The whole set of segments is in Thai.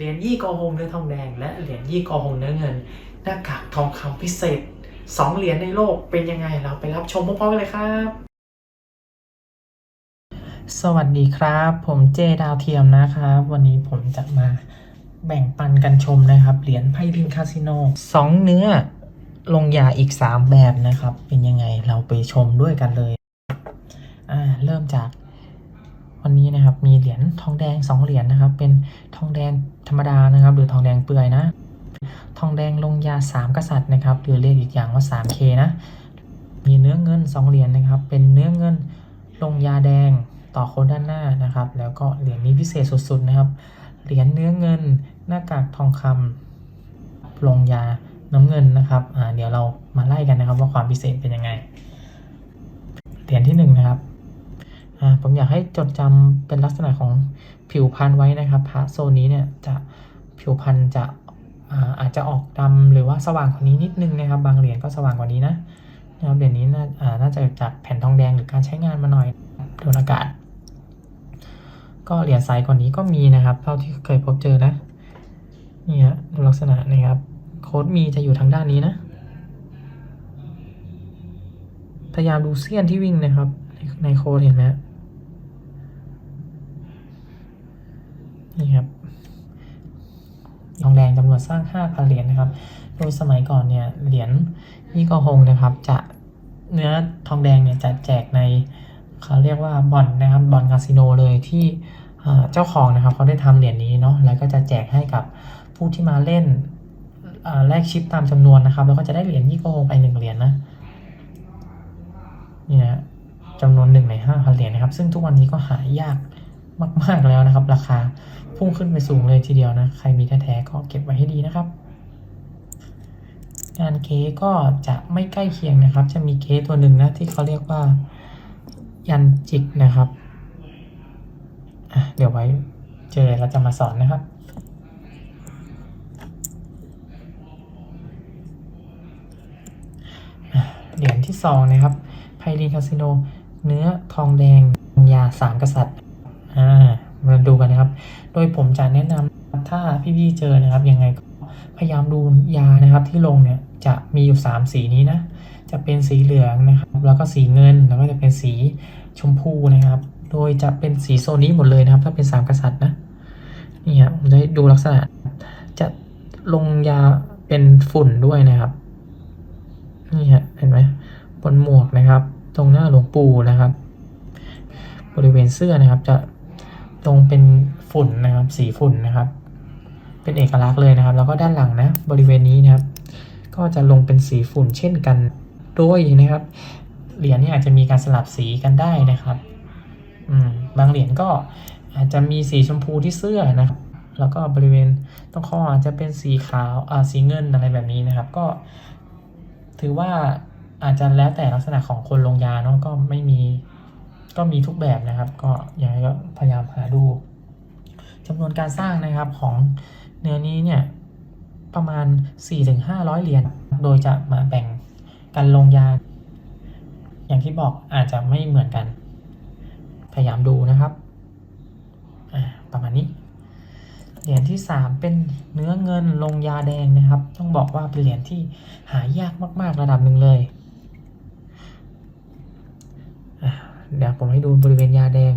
เหรียญยี่กอฮงเนื้อทองแดง และเหรียญยี่กอฮงเนื้อเงิน หน้ากากทองคำพิเศษสองเหรียญในโลกเป็นยังไงเราไปรับชมพร้อมๆกันเลยครับ สวัสดีครับ ผมเจดาวเทียมนะครับ วันนี้ผมจะมาแบ่งปันกันชมนะครับ เหรียญไพ่รินคาสิโนสองเนื้อลงยาอีก 3 แบบนะครับ เป็นยังไงเราไปชมด้วยกันเลย อ่า เริ่มจาก วันนี้นะครับมีเหรียญทองแดง 2 เหรียญนะครับ เป็นทองแดงธรรมดานะครับ หรือทองแดงเปลือยนะ ทองแดงลงยา 3 กษัตริย์นะครับ หรือเรียกอีกอย่างว่า 3K นะ มีเนื้อเงิน 2 เหรียญนะครับ เป็นเนื้อเงินลงยาแดงต่อโคนด้านหน้านะครับ แล้วก็เหรียญนี้พิเศษสุดๆนะครับ เหรียญเนื้อเงินหน้ากากทองคำลงยาน้ำเงินนะครับอ่าเดี๋ยวเรามาไล่กันนะครับว่าความพิเศษเป็นยังไง เหรียญที่หนึ่งนะครับ ผมอยากให้จดจำเป็นลักษณะของผิวพรรณไว้นะครับพระโซนนี้เนี่ยจะผิวพรรณจะอาอาจจะออกดำหรือว่าสว่างกว่านี้นิดนึงนะครับ บางเหรียญก็สว่างกว่านี้นะนะครับเหรียญนี้น่าน่าจะจากแผ่นทองแดงหรือการใช้งานมาหน่อยโดนอากาศ ก็เหรียญใสกว่านี้ก็มีนะครับ เท่าที่เคยพบเจอนะนี่ฮะดูลักษณะนะครับ โค้ดมีจะอยู่ทางด้านนี้นะพยายามดูเสี้ยนที่วิ่งนะครับ ในในโค้ดเห็นไหมฮะ นี่ครับทองแดงจำนวนสร้าง5,000เหรียญนะครับโดยสมัยก่อนเนี่ยเหรียญยี่กอฮงนะครับ จะเนื้อทองแดงเนี่ยจะแจกในเขาเรียกว่าบ่อนนะครับบ่อนคาสิโนเลยที่เจ้าของนะครับเขาได้ทำเหรียญนี้เนาะแล้วก็จะแจกให้กับผู้ที่มาเล่นแลกชิปตามจำนวนนะครับ แล้วก็จะได้เหรียญยี่กอฮงไปหนึ่งเหรียญนะนี่นะจำนวนหนึ่งในห้าพันเหรียญนะครับ ซึ่งทุกวันนี้ก็หายาก มาก ๆ แล้วนะครับ ราคาพุ่งขึ้นไปสูงเลยทีเดียวนะ ใครมีแท้ๆก็เก็บไว้ให้ดีนะครับ งานเค้ก็จะไม่ใกล้เคียงนะครับ จะมีเค้ตัวหนึ่งนะที่เขาเรียกว่ายันจิกนะครับเดี๋ยวไว้เจอเราจะมาสอนนะครับเหรียญที่สองนะครับไพลินคาสิโน เนื้อทองแดงยาสามกษัตริย์อ่ามาดูกันนะครับ โดยผมจะแนะนำถ้าพี่ๆเจอนะครับยังไงก็พยายามดูยานะครับที่ลงเนี่ยจะมีอยู่ 3 สีนี้นะ จะเป็นสีเหลืองนะครับ แล้วก็สีเงินแล้วก็จะเป็นสีชมพูนะครับ โดยจะเป็นสีโซนนี้หมดเลยนะครับ ถ้าเป็นสามกษัตริย์นะนี่ครับผมจะให้ดูลักษณะ จะลงยาเป็นฝุ่นด้วยนะครับนี่ฮะเห็นไหมบนหมวกนะครับ ตรงหน้าหลวงปู่นะครับ บริเวณเสื้อนะครับจะตรงเป็น ฝุ่นนะครับ สีฝุ่นนะครับ เป็นเอกลักษณ์เลยนะครับ แล้วก็ด้านหลังนะบริเวณนี้นะครับ ก็จะลงเป็นสีฝุ่นเช่นกันโดยนะครับ เหรียญนี่อาจจะมีการสลับสีกันได้นะครับอืมบางเหรียญก็อาจจะมีสีชมพูที่เสื้อนะครับแล้วก็บริเวณตรงคออาจจะเป็นสีขาวอ่าสีเงินอะไรแบบนี้นะครับ ก็ ถือว่าอาจจะแล้วแต่ลักษณะของคนลงยาเนาะก็ไม่มีก็มีทุกแบบนะครับ ก็ยังไงก็พยายามหาดู จำนวนการสร้างนะครับของเนื้อนี้เนี่ยประมาณ 4-500 เหรียญ โดยจะมาแบ่งกันลงยา อย่างที่บอกอาจจะไม่เหมือนกัน พยายามดูนะครับประมาณนี้ เหรียญที่ 3 เป็นเนื้อเงินลงยาแดงนะครับ ต้องบอกว่าเป็นเหรียญที่หายากมาก ๆ ระดับหนึ่งเลยเดี๋ยวผมให้ดูบริเวณยาแดง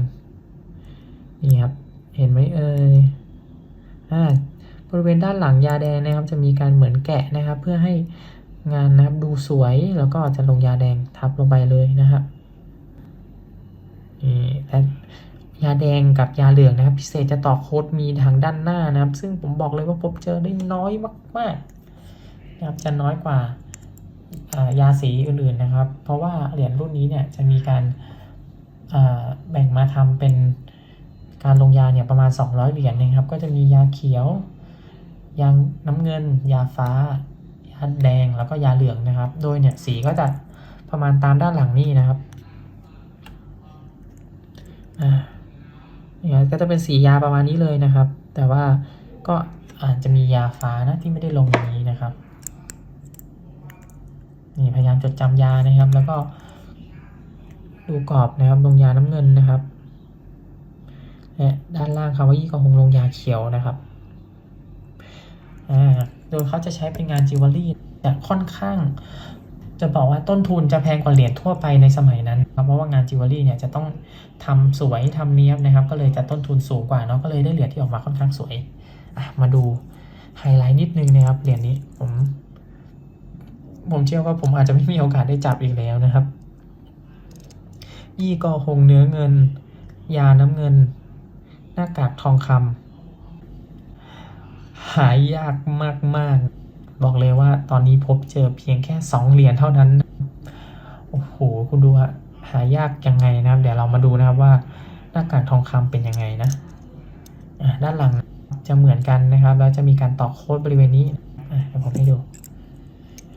นี่ครับ เห็นไหมเอ่ยอ่าบริเวณด้านหลังยาแดงนะครับ จะมีการเหมือนแกะนะครับ เพื่อให้งานนะครับดูสวยแล้วก็จะลงยาแดงทับลงไปเลยนะครับนี่และยาแดงกับยาเหลืองนะครับ พิเศษจะต่อโค้ดมีทางด้านหน้านะครับ ซึ่งผมบอกเลยว่าพบเจอได้น้อยมากๆนะครับจะน้อยกว่าายาสีอื่นๆนะครับ เพราะว่าเหรียญรุ่นนี้เนี่ยจะมีการาแบ่งมาทำเป็น การลงยาเนี่ยประมาณ 200 เหรียญนะครับ ก็จะมียาเขียว ยาน้ำเงิน ยาฟ้า ยาแดง แล้วก็ยาเหลืองนะครับ โดยเนี่ยสีก็จะประมาณตามด้านหลังนี่นะครับอ่าเนี่ยก็จะเป็นสียาประมาณนี้เลยนะครับ แต่ว่าก็อาจจะมียาฟ้านะที่ไม่ได้ลงอย่างนี้นะครับ นี่พยายามจดจำยานะครับ แล้วก็ดูกรอบนะครับลงยาน้ำเงินนะครับ และด้านล่างคำว่ายี่กอฮงลงยาเขียวนะครับโดยเขาจะใช้เป็นงานจิวเวลรี่แต่ค่อนข้าง จะบอกว่าต้นทุนจะแพงกว่าเหรียญทั่วไปในสมัยนั้นเพราะว่างานจิวเวลรี่เนี่ยจะต้องทำสวยทำเนียบนะครับ ก็เลยจะต้นทุนสูงกว่าเนาะก็เลยได้เหรียญที่ออกมาค่อนข้างสวยมาดูไฮไลท์นิดนึงนะครับเหรียญนี้ผมผมเชื่อว่าผมอาจจะไม่มีโอกาสได้จับอีกแล้วนะครับ ยี่กอหงเนื้อเงิน ยาน้ำเงิน หน้ากากทองคำหายากมากๆ บอกเลยว่าตอนนี้พบเจอเพียงแค่สองเหรียญเท่านั้น โอ้โห คุณดูอะหายากยังไงนะครับ เดี๋ยวเรามาดูนะครับว่าหน้ากากทองคำเป็นยังไงนะด้านหลังจะเหมือนกันนะครับ แล้วจะมีการต่อโค้ดบริเวณนี้เดี๋ยวผมให้ดู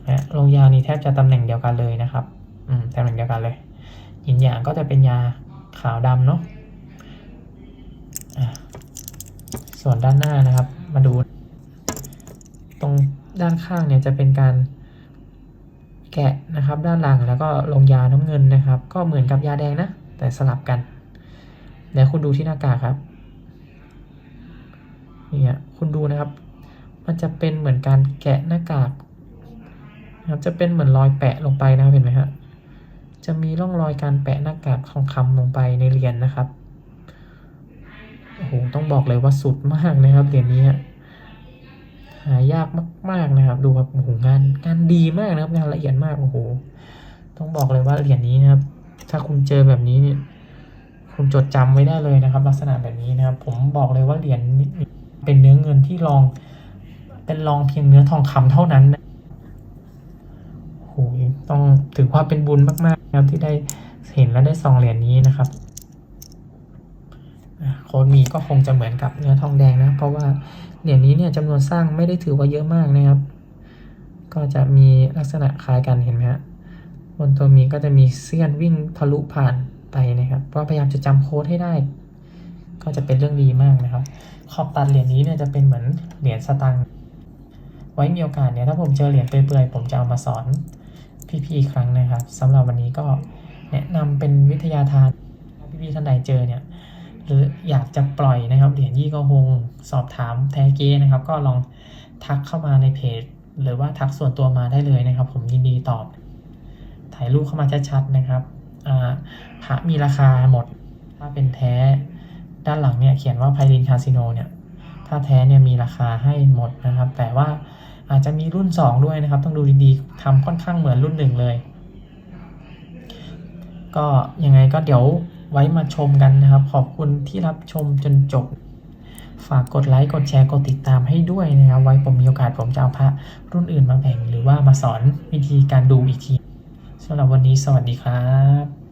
นะลงยานี่แทบจะตำแหน่งเดียวกันเลยนะครับ อืมตำแหน่งเดียวกันเลยหินหยางก็จะเป็นยาขาวดำเนาะอะ ส่วนด้านหน้านะครับ มาดู ตรงด้านข้างเนี่ยจะเป็นการแกะนะครับด้านหลังแล้วก็ลงยาน้ำเงินนะครับ ก็เหมือนกับยาแดงนะ แต่สลับกันเดี๋ยวคุณดูที่หน้ากากครับเนี่ยคุณดูนะครับ มันจะเป็นเหมือนการแกะหน้ากากนะครับจะเป็นเหมือนรอยแปะลงไปนะครับเห็นไหมฮะจะมีร่องรอยการแปะหน้ากากทองคำลงไปในเหรียญนะครับ โอ้โหต้องบอกเลยว่าสุดมากนะครับเหรียญนี้หายากมาก ๆนะครับ ดูแบบโอ้โหงานงานดีมากนะครับงานละเอียดมากโอ้โหต้องบอกเลยว่าเหรียญนี้นะครับ ถ้าคุณเจอแบบนี้เนี่ยคุณจดจำไว้ได้เลยนะครับ ลักษณะแบบนี้นะครับ ผมบอกเลยว่าเหรียญนี้เป็นเนื้อเงินที่รอง เป็นรองเพียงเนื้อทองคำเท่านั้นนะโอ้โหต้องถือว่าเป็นบุญมากๆนะครับที่ได้เห็นและได้ซองเหรียญนี้นะครับ โค้ดมีก็คงจะเหมือนกับเนื้อทองแดงนะ เพราะว่าเหรียญนี้เนี่ยจำนวนสร้างไม่ได้ถือว่าเยอะมากนะครับ ก็จะมีลักษณะคล้ายกันเห็นไหมฮะบนตัวมีก็จะมีเสี้ยนวิ่งทะลุผ่านไปนะครับเพราะพยายามจะจำโค้ดให้ได้ ก็จะเป็นเรื่องดีมากนะครับ ขอบตัดเหรียญนี้เนี่ยจะเป็นเหมือนเหรียญสตังค์ไว้มีโอกาสเนี่ยถ้าผมเจอเหรียญเปื่อยๆผมจะเอามาสอนพี่ๆอีกครั้งนะครับสำหรับวันนี้ก็แนะนำเป็นวิทยาทานพี่ๆท่านใดเจอเนี่ย หรืออยากจะปล่อยนะครับเหรียญยี่ก็คงสอบถามแทเก้นะครับ ก็ลองทักเข้ามาในเพจ หรือว่าทักส่วนตัวมาได้เลยนะครับ ผมยินดีตอบ ถ่ายรูปเข้ามาชัดๆนะครับพระมีราคาหมด ถ้าเป็นแท้ด้านหลังเนี่ยเขียนว่าไพลินคาสิโนเนี่ยถ้าแท้เนี่ยมีราคาให้หมดนะครับ แต่ว่าอาจจะมีรุ่น 2 ด้วยนะครับ ต้องดูดีๆทำค่อนข้างเหมือนรุ่นหนึ่งเลย ก็ยังไงก็เดี๋ยว ไว้มาชมกันนะครับ ขอบคุณที่รับชมจนจบ ฝากกดไลค์ กดแชร์ กดติดตามให้ด้วยนะครับ ไว้ผมมีโอกาสผมจะเอาพระรุ่นอื่นมาแบ่ง หรือว่ามาสอนวิธีการดูอีกทีสำหรับวันนี้สวัสดีครับ